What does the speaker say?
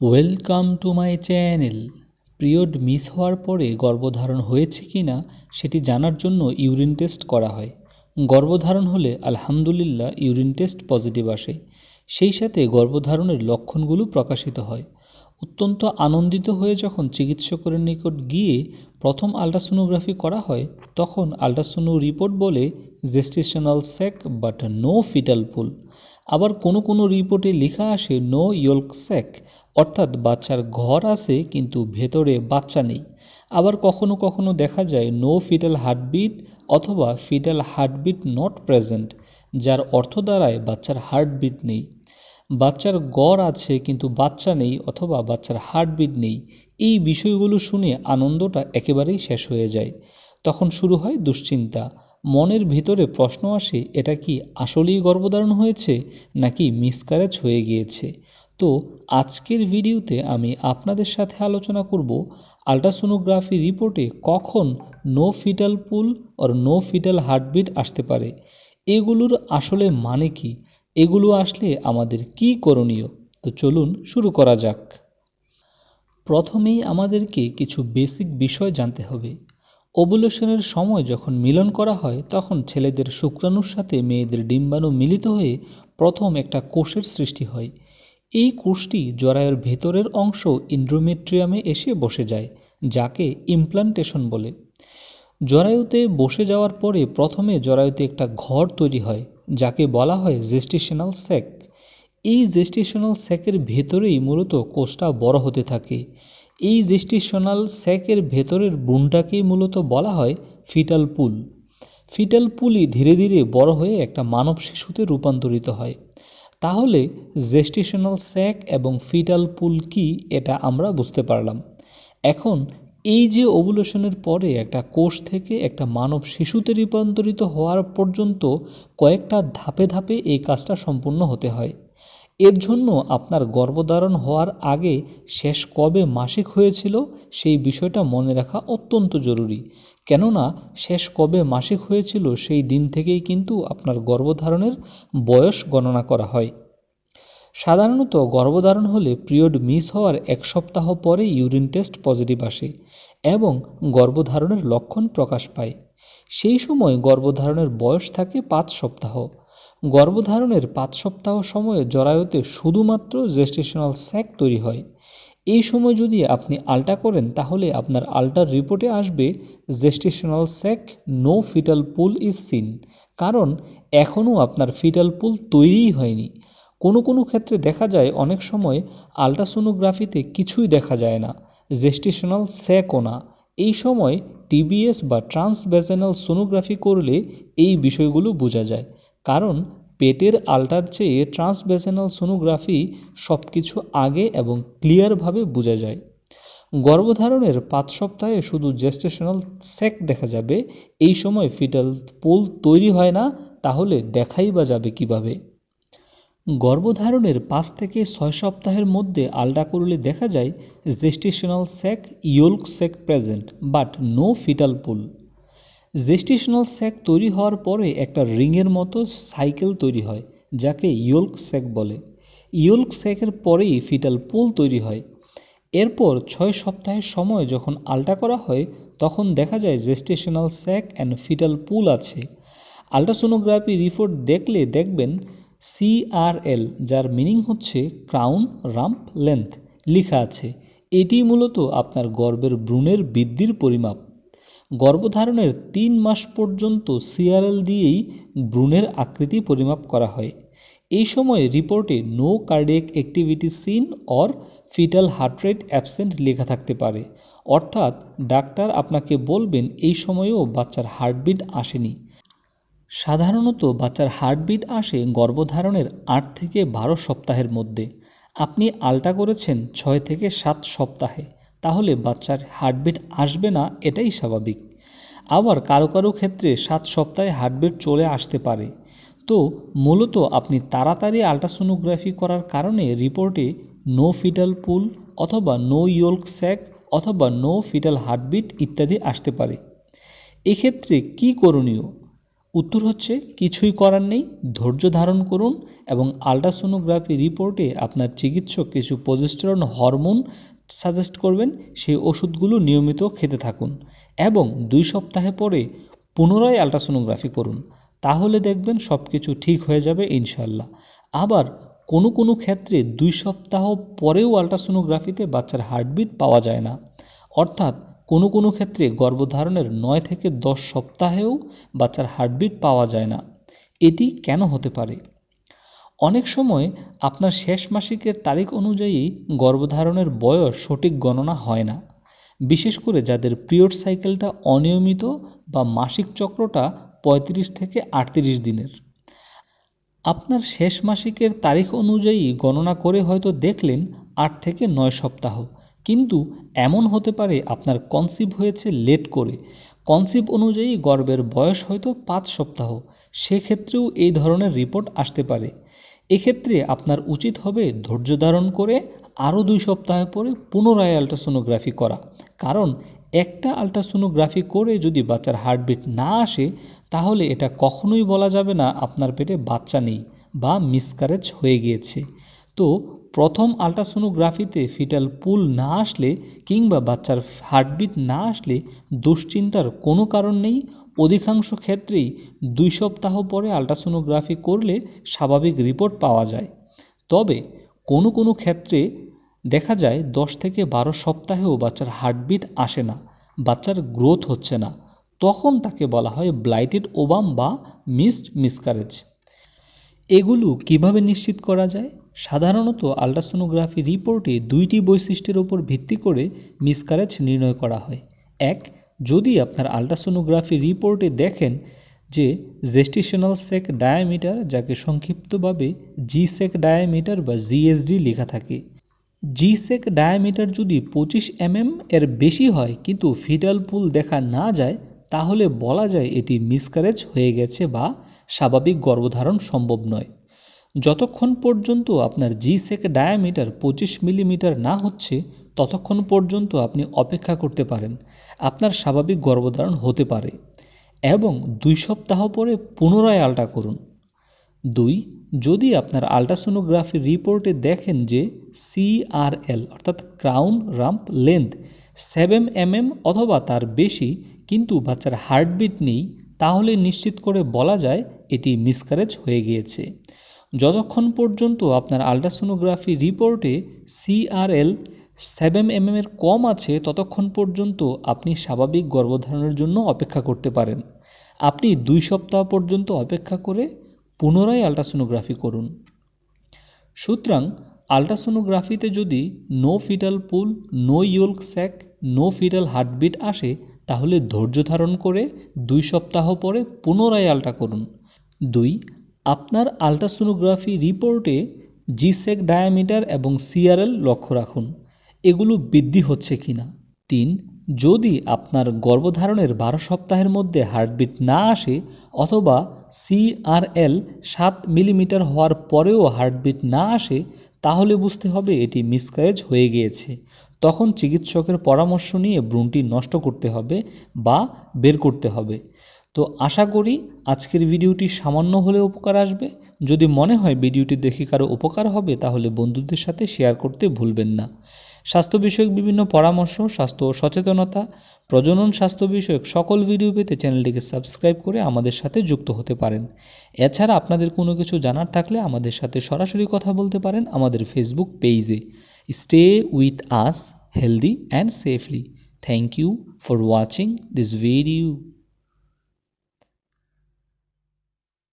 Welcome to my channel. Period miss হওয়ার পরে গর্ভধারণ হয়েছে কি না, সেটি জানার জন্য ইউরিন টেস্ট করা হয়। গর্ভধারণ হলে আলহামদুলিল্লাহ ইউরিন টেস্ট পজিটিভ আসে। সেই সাথে গর্ভধারণের লক্ষণগুলো প্রকাশিত হয়। অত্যন্ত আনন্দিত হয়ে যখন চিকিৎসকের নিকট গিয়ে প্রথম আলট্রাসোনোগ্রাফি করা হয়, তখন আলট্রাসোনো রিপোর্ট বলে gestational sac but no fetal pole. আবার কোনো কোনো রিপোর্টে লেখা আসে, নো ইয়ল্ক স্যাক অর্থাৎ বাচ্চার ঘর আছে কিন্তু ভেতরে বাচ্চা নেই। আবার কখনো কখনো দেখা যায় নো ফিটাল হার্টবিট অথবা ফিটাল হার্টবিট নট প্রেজেন্ট যার অর্থ দ্বারায় বাচ্চার হার্টবিট নেই। বাচ্চার গড় আছে কিন্তু বাচ্চা নেই অথবা বাচ্চার হার্টবিট নেই। এই বিষয়গুলো শুনে আনন্দটা একেবারেই শেষ হয়ে যায়। তখন শুরু হয় দুশ্চিন্তা। মনের ভিতরে প্রশ্ন আসে, এটা কি আসলেই গর্ভধারণ হয়েছে নাকি মিসকারেজ হয়ে গিয়েছে? তো আজকের ভিডিওতে আমি আপনাদের সাথে আলোচনা করব আলট্রাসোনোগ্রাফি রিপোর্টে কখন no fetal pole or no fetal heartbeat আসতে পারে। এগুলোর আসলে মানে কি? এগুলো আসলে আমাদের কি করণীয়? তো চলুন শুরু করা যাক। প্রথমেই আমাদেরকে কিছু বেসিক বিষয় জানতে হবে। ওভুলেশনের সময় যখন মিলন করা হয়, তখন ছেলেদের শুক্রাণুর সাথে মেয়েদের ডিম্বাণু মিলিত হয়ে প্রথম একটা কোষের সৃষ্টি হয়। এই কোষটি জরায়ুর ভেতরের অংশ ইন্ড্রোমেট্রিয়ামে এসে বসে যায়, যাকে ইমপ্লান্টেশন বলে। জরায়ুতে বসে যাওয়ার পরে প্রথমে জরায়ুতে একটা ঘর তৈরি হয়, যাকে বলা হয় জেস্টেশনাল স্যাক এই জেস্টেশনাল স্যাকের ভেতরেই মূলত কোষটা বড় হতে থাকে। এই জেস্টেশনাল স্যাকের ভেতরের বুনটাকেই মূলত বলা হয় ফিটাল পুল ফিটাল পুলই ধীরে ধীরে বড় হয়ে একটা মানব শিশুতে রূপান্তরিত হয়। তাহলে জেস্টিশনাল স্যাক এবং ফিটাল পুল কি এটা আমরা বুঝতে পারলাম। এখন এই যে ওভুলেশনের পরে একটা কোষ থেকে একটা মানব শিশুতে রূপান্তরিত হওয়ার পর্যন্ত কয়েকটা ধাপে ধাপে এই কাজটা সম্পূর্ণ হতে হয়। এর জন্য আপনার গর্ভধারণ হওয়ার আগে শেষ কবে মাসিক হয়েছিল সেই বিষয়টা মনে রাখা অত্যন্ত জরুরি। কেননা শেষ কবে মাসিক হয়েছিল সেই দিন থেকেই কিন্তু আপনার গর্ভধারণের বয়স গণনা করা হয়। সাধারণত গর্ভধারণ হলে পিরিয়ড মিস হওয়ার এক সপ্তাহ পরে ইউরিন টেস্ট পজিটিভ আসে এবং গর্ভধারণের লক্ষণ প্রকাশ পায়। সেই সময় গর্ভধারণের বয়স থাকে পাঁচ সপ্তাহ। গর্ভধারণের পাঁচ সপ্তাহ সময়ে জরায়ুতে শুধুমাত্র জেস্টেশনাল স্যাক তৈরি হয়। এই সময় যদি আপনি আলটা করেন, তাহলে আপনার আলটার রিপোর্টে আসবে gestational sac no fetal pole is seen কারণ এখনও আপনার ফিটাল পুল তৈরিই হয়নি। কোনো কোনো ক্ষেত্রে দেখা যায়, অনেক সময় আলট্রাসোনোগ্রাফিতে কিছুই দেখা যায় না জেস্টেশনাল স্যাকও না। এই সময় টিবিএস বা ট্রান্সভেজেনাল সোনোগ্রাফি করলে এই বিষয়গুলো বোঝা যায়। কারণ পেটের আলটার চেয়ে ট্রান্সভেজেনাল সোনোগ্রাফি সব কিছু আগে এবং ক্লিয়ারভাবে বোঝা যায়। গর্ভধারণের পাঁচ সপ্তাহে শুধু জেস্টেশনাল স্যাক দেখা যাবে, এই সময় ফিটাল পোল তৈরি হয় না, তাহলে দেখাই বা যাবে কীভাবে? গর্ভধারণের পাঁচ থেকে ছয় সপ্তাহের মধ্যে আলডা করলে দেখা যায় gestational sac yolk sac present but no fetal pole gestational sac তৈরি হওয়ার পরে একটা রিংয়ের মতো সাইকেল তৈরি হয়, যাকে ইয়োল্ক স্যাক বলে। ইয়োল্ক স্যাকের পরেই ফিটাল পুল তৈরি হয়। এরপর ছয় সপ্তাহের সময় যখন আলট্রা করা হয়, তখন দেখা যায় gestational sac and fetal pole আছে। আলট্রাসোনোগ্রাফি রিপোর্ট দেখলে দেখবেন সিআরএল যার মিনিং হচ্ছে ক্রাউন রাম্প লেন্থ লেখা আছে। এটি মূলত আপনার গর্ভের ভ্রূণের বৃদ্ধির পরিমাপ। গর্ভধারণের তিন মাস পর্যন্ত সিআরএল দিয়েই ভ্রূণের আকৃতি পরিমাপ করা হয়। এই সময় রিপোর্টে no cardiac activity seen or fetal heart rate absent লেখা থাকতে পারে। অর্থাৎ ডাক্তার আপনাকে বলবেন এই সময়েও বাচ্চার হার্টবিট আসেনি। সাধারণত বাচ্চার হার্টবিট আসে গর্ভধারণের আট থেকে বারো সপ্তাহের মধ্যে। আপনি আলটা করেছেন ছয় থেকে সাত সপ্তাহে। তাহলে বাচ্চার হার্টবিট আসবে না, এটাই স্বাভাবিক। আবার কারও কারও ক্ষেত্রে সাত সপ্তাহে হার্টবিট চলে আসতে পারে। তো মূলত আপনি তাড়াতাড়ি আলট্রাসোনোগ্রাফি করার কারণে রিপোর্টে নো ফিটাল পুল অথবা নো ইয়োল্ক স্যাক অথবা নো ফিটাল হার্টবিট ইত্যাদি আসতে পারে। এক্ষেত্রে কি করণীয়? উত্তর হচ্ছে, কিছুই করার নেই, ধৈর্য ধারণ করুন এবং আলট্রাসোনোগ্রাফি রিপোর্টে আপনার চিকিৎসক কিছু প্রজেস্টেরন হরমোন সাজেস্ট করবেন, সেই ওষুধগুলো নিয়মিত খেতে থাকুন এবং দুই সপ্তাহে পরে পুনরায় আলট্রাসোনোগ্রাফি করুন, তাহলে দেখবেন সব কিছু ঠিক হয়ে যাবে ইনশাল্লাহ আবার কোনো কোনো ক্ষেত্রে দুই সপ্তাহ পরেও আলট্রাসোনোগ্রাফিতে বাচ্চার হার্টবিট পাওয়া যায় না। অর্থাৎ কোনো কোনো ক্ষেত্রে গর্ভধারণের নয় থেকে দশ সপ্তাহেও বাচ্চার হার্টবিট পাওয়া যায় না। এটি কেন হতে পারে? অনেক সময় আপনার শেষ মাসিকের তারিখ অনুযায়ী গর্ভধারণের বয়স সঠিক গণনা হয় না। বিশেষ করে যাদের পিরিয়ড সাইকেলটা অনিয়মিত বা মাসিক চক্রটা পঁয়ত্রিশ থেকে আটত্রিশ দিনের। আপনার শেষ মাসিকের তারিখ অনুযায়ী গণনা করে হয়তো দেখলেন আট থেকে নয় সপ্তাহ। কিন্তু এমন হতে পারে আপনার কনসিভ হয়েছে লেট করে। কনসিভ অনুযায়ী গর্ভের বয়স হয়তো পাঁচ সপ্তাহ, সেক্ষেত্রেও এই ধরনের রিপোর্ট আসতে পারে। এক্ষেত্রে আপনার উচিত হবে ধৈর্য ধারণ করে আরও দুই সপ্তাহ পরে পুনরায় আলট্রাসোনোগ্রাফি করা। কারণ একটা আলট্রাসোনোগ্রাফি করে যদি বাচ্চার হার্টবিট না আসে, তাহলে এটা কখনোই বলা যাবে না আপনার পেটে বাচ্চা নেই বা মিসকারেজ হয়ে গিয়েছে। তো প্রথম আলট্রাসোনোগ্রাফিতে ফিটাল পুল না আসলে কিংবা বাচ্চার হার্টবিট না আসলে দুশ্চিন্তার কোনো কারণ নেই, অধিকাংশ ক্ষেত্রেই দুই সপ্তাহ পরে আলট্রাসোনোগ্রাফি করলে স্বাভাবিক রিপোর্ট পাওয়া যায়। তবে কোনো কোনো ক্ষেত্রে দেখা যায় দশ থেকে বারো সপ্তাহেও বাচ্চার হার্টবিট আসে না, বাচ্চার গ্রোথ হচ্ছে না। তখন তাকে বলা হয় ব্লাইটেড ওবাম বা মিসড মিসকারেজ। এগুলো কীভাবে নিশ্চিত করা যায়? সাধারণত আলট্রাসোনোগ্রাফি রিপোর্টে দুইটি বৈশিষ্ট্যের ওপর ভিত্তি করে মিসকারেজ নির্ণয় করা হয়। এক, যদি আপনার আলট্রাসোনোগ্রাফি রিপোর্টে দেখেন যে জেস্টিশনাল সেক ডায়ামিটার যাকে সংক্ষিপ্তভাবে জি সেক ডায়ামিটার বা জিএসডি লেখা থাকে। জি সেক ডায়ামিটার যদি পঁচিশ এমএম এর বেশি হয়, কিন্তু ফিটাল পুল দেখা না যায়, তাহলে বলা যায় এটি মিসকারেজ হয়ে গেছে বা স্বাভাবিক গর্ভধারণ সম্ভব নয়। যতক্ষণ পর্যন্ত আপনার জি সেক ডায়ামিটার পঁচিশ মিলিমিটার না হচ্ছে, ততক্ষণ পর্যন্ত আপনি অপেক্ষা করতে পারেন। আপনার স্বাভাবিক গর্ভধারণ হতে পারে এবং দুই সপ্তাহ পরে পুনরায় আলটা করুন। দুই, যদি আপনার আলট্রাসোনোগ্রাফি রিপোর্টে দেখেন যে সিআরএল অর্থাৎ crown rump length seven MM অথবা তার বেশি, কিন্তু বাচ্চার হার্টবিট নেই, তাহলে নিশ্চিত করে বলা যায় এটি মিসকারেজ হয়ে গিয়েছে। যতক্ষণ পর্যন্ত আপনার আলট্রাসোনোগ্রাফি রিপোর্টে সিআরএল সেভেন এমএম এর কম আছে, ততক্ষণ পর্যন্ত আপনি স্বাভাবিক গর্ভধারণের জন্য অপেক্ষা করতে পারেন। আপনি দুই সপ্তাহ পর্যন্ত অপেক্ষা করে পুনরায় আলট্রাসোনোগ্রাফি করুন। সুতরাং আলট্রাসোনোগ্রাফিতে যদি no fetal pole no yolk sac no fetal heartbeat আসে, তাহলে ধৈর্য ধারণ করে দুই সপ্তাহ পরে পুনরায় আলট্রা করুন। দুই, আপনার আলট্রাসোনোগ্রাফি রিপোর্টে জিসেক ডায়ামিটার এবং সিআরএল লক্ষ্য রাখুন, এগুলো বৃদ্ধি হচ্ছে কিনা। তিন, যদি আপনার গর্ভধারণের বারো সপ্তাহের মধ্যে হার্টবিট না আসে অথবা সিআরএল সাত মিলিমিটার হওয়ার পরেও হার্টবিট না আসে, তাহলে বুঝতে হবে এটি মিসকারেজ হয়ে গিয়েছে। তখন চিকিৎসকের পরামর্শ নিয়ে ব্রুনটি নষ্ট করতে হবে বা বের করতে হবে। তো আশা করি আজকের ভিডিওটি সামান্য হলে উপকার আসবে। যদি মনে হয় ভিডিওটি দেখে কারও উপকার হবে, তাহলে বন্ধুদের সাথে শেয়ার করতে ভুলবেন না। স্বাস্থ্য বিষয়ক বিভিন্ন পরামর্শ, স্বাস্থ্য সচেতনতা, প্রজনন স্বাস্থ্য বিষয়ক সকল ভিডিও পেতে চ্যানেলটিকে সাবস্ক্রাইব করে আমাদের সাথে যুক্ত হতে পারেন। এছাড়া আপনাদের কোনো কিছু জানার থাকলে আমাদের সাথে সরাসরি কথা বলতে পারেন আমাদের ফেসবুক পেজে stay with us healthy and safely thank you for watching this video